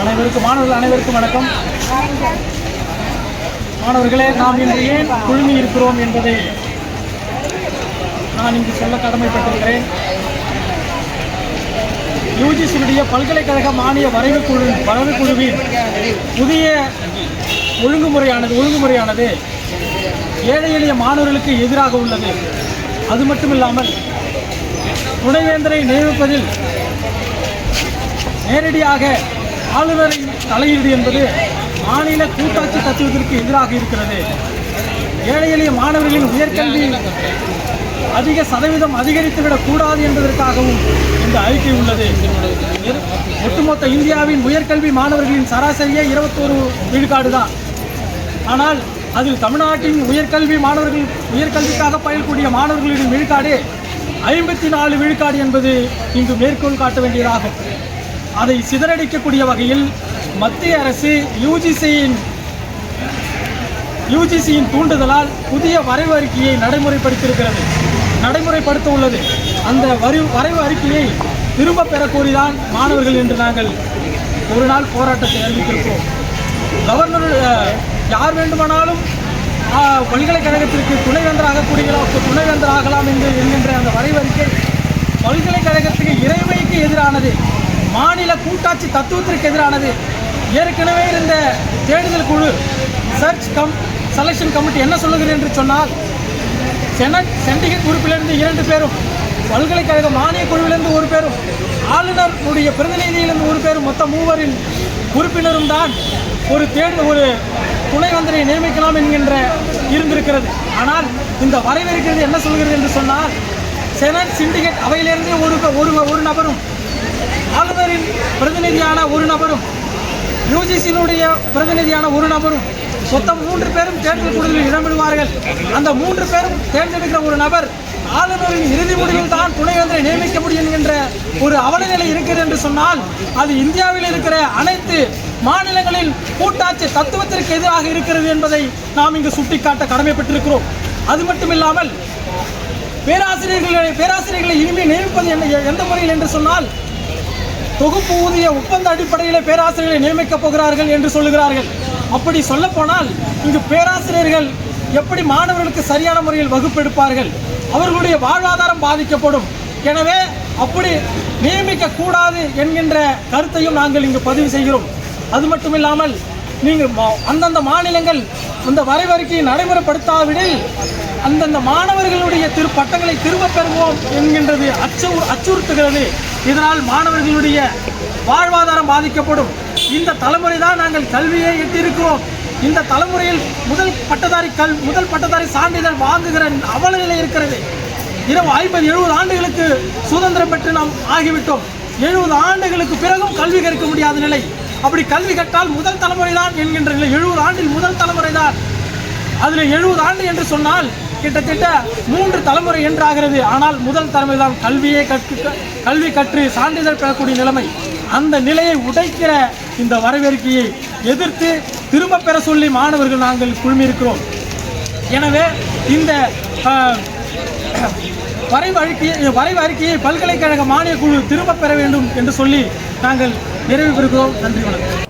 அனைவருக்கும் மாணவர்கள் அனைவருக்கும் வணக்கம். மாணவர்களே நாம் இன்று ஏன் குழுமி இருக்கிறோம் என்பதை நான் இங்கு சொல்ல கடமைப்பட்டிருக்கிறேன். யூஜிசியுடைய பல்கலைக்கழக மானிய வரைவு குழு வரைவு குழுவின் புதிய ஒழுங்குமுறையானது ஒழுங்குமுறையானது ஏழை எளிய மாணவர்களுக்கு எதிராக உள்ளது. அது மட்டும் இல்லாமல் துணைவேந்தரை நியமிப்பதில் நேரடியாக ஆளுநரின் தலையீடு என்பது மாநில கூட்டாட்சி தத்துவத்திற்கு எதிராக இருக்கிறது. ஏழை எளிய மாணவர்களின் உயர்கல்வி அதிக சதவீதம் அதிகரித்துவிடக் கூடாது என்பதற்காகவும் இந்த அறிக்கை உள்ளது. ஒட்டுமொத்த இந்தியாவின் உயர்கல்வி மாணவர்களின் சராசரியே இருபத்தோரு விழுக்காடு தான் ஆனால் அதில் தமிழ்நாட்டின் உயர்கல்வி மாணவர்கள் உயர்கல்விக்காக பயிலக்கூடிய மாணவர்களின் விழுக்காடு ஐம்பத்தி நாலு விழுக்காடு என்பது இங்கு மேற்கோள் காட்ட வேண்டியதாகும். அதை சிதறடிக்கக்கூடிய வகையில் மத்திய அரசு யூஜிசியின் யூஜிசியின் தூண்டுதலால் புதிய வரைவு அறிக்கையை நடைமுறைப்படுத்தியிருக்கிறது. நடைமுறைப்படுத்த உள்ளது அந்த வரி வரைவு அறிக்கையை திரும்ப பெறக்கூறிதான் மாணவர்கள் என்று நாங்கள் ஒரு நாள் போராட்டத்தை அறிவித்திருக்கிறோம் கவர்னர் யார் வேண்டுமானாலும் பல்கலைக்கழகத்திற்கு துணைவேந்தராக கூடிய துணைவேந்தர் ஆகலாம் என்று என்கின்ற அந்த வரைவு அறிக்கை பல்கலைக்கழகத்துக்கு இறைமைக்கு எதிரானது. மாநில கூட்டாட்சி தத்துவத்திற்கு எதிரானது. ஏற்கனவே இருந்த தேடுதல் குழு சர்ச் கம் செலெக்ஷன் கமிட்டி என்ன சொல்லுகிறது என்று சொன்னால் செனட் சென்டிகேட் உறுப்பிலிருந்து இரண்டு பேரும் பல்கலைக்கழக மானிய குழுவிலிருந்து ஒரு பேரும் ஆளுநருடைய பிரதிநிதியிலிருந்து ஒரு பேரும் மொத்தம் மூவரின் உறுப்பினரும் தான் ஒரு தேர்வு ஒரு துணைவந்தரை நியமிக்கலாம் என்கின்ற இருந்திருக்கிறது. ஆனால் இந்த வரைவிருக்கிறது என்ன சொல்கிறது என்று சொன்னால் செனட் சிண்டிகேட் அவையிலிருந்து ஒரு ஒரு ஒரு நபரும் ஆளுநரின் பிரதிநிதியான ஒரு நபரும் யூஜிசியினுடைய பிரதிநிதியான ஒரு நபரும் மொத்தம் மூன்று பேரும் தேர்தல் குழுவில் இடம்பெறுவார்கள். அந்த மூன்று பேரும் தேர்ந்தெடுக்கிற ஒரு நபர் ஆளுநரின் இறுதி முடிவில் தான் துணைவேந்தரை நியமிக்க முடியும் என்கின்ற ஒரு அவலநிலை இருக்கிறது என்று சொன்னால் அது இந்தியாவில் இருக்கிற அனைத்து மாநிலங்களின் கூட்டாட்சி தத்துவத்திற்கு எதிராக இருக்கிறது என்பதை நாம் இங்கு சுட்டிக்காட்ட கடமைப்பட்டிருக்கிறோம். அது மட்டும் இல்லாமல் பேராசிரியர்களை பேராசிரியர்களை இனிமேல் நியமிப்பது என்ன எந்த முறையில் என்று சொன்னால் தொகுப்பு ஊதிய ஒப்பந்த அடிப்படையில் பேராசிரியர்களை நியமிக்கப் போகிறார்கள் என்று சொல்லுகிறார்கள். அப்படி சொல்லப்போனால் இங்கு பேராசிரியர்கள் எப்படி மாணவர்களுக்கு சரியான முறையில் வகுப்பெடுப்பார்கள் அவர்களுடைய வாழ்வாதாரம் பாதிக்கப்படும். எனவே அப்படி நியமிக்க கூடாது என்கின்ற கருத்தையும் நாங்கள் இங்கு பதிவு செய்கிறோம். அது மட்டும் இல்லாமல் நீங்கள் மா- அந்தந்த மாநிலங்கள் இந்த வரைவறிக்கையை நடைமுறைப்படுத்தாவிடில் அந்தந்த மாணவர்களுடைய திரு பட்டங்களை திரும்ப பெறுவோம் என்கின்றது அச்சு அச்சுறுத்துகிறது. இதனால் மாணவர்களுடைய வாழ்வாதாரம் பாதிக்கப்படும். இந்த தலைமுறை தான் நாங்கள் கல்வியை எட்டியிருக்கிறோம். இந்த தலைமுறையில் முதல் பட்டதாரி கல் முதல் பட்டதாரி சான்றிதழ் வாங்குகிற அவல நிலை இருக்கிறது. இரவு ஐம்பது எழுபது ஆண்டுகளுக்கு சுதந்திரம் பெற்று நாம் ஆகிவிட்டோம். எழுபது ஆண்டுகளுக்கு பிறகும் கல்வி கற்க முடியாத நிலை. அப்படி கல்வி கற்றால் முதல் தலைமுறை தான் என்கின்ற நிலை. எழுபது ஆண்டில் முதல் தலைமுறை தான் அதில் எழுபது ஆண்டு என்று சொன்னால் கிட்டத்தட்ட மூன்று தலைமுறை என்றாகிறது. ஆனால் முதல் தலைமுறைதான் கல்வியை கற்று கல்வி கற்று சான்றிதழ் பெறக்கூடிய நிலைமை. அந்த நிலையை உடைக்கிற இந்த வரவேற்கையை எதிர்த்து திரும்ப பெற சொல்லி மாணவர்கள் நாங்கள் குழுமியிருக்கிறோம். எனவே இந்த வரைவு அறிக்கையை வரைவு அறிக்கையை பல்கலைக்கழக மானிய குழு திரும்ப பெற வேண்டும் என்று சொல்லி நாங்கள் நிறைவு பெறுகிறோம். நன்றி வணக்கம்.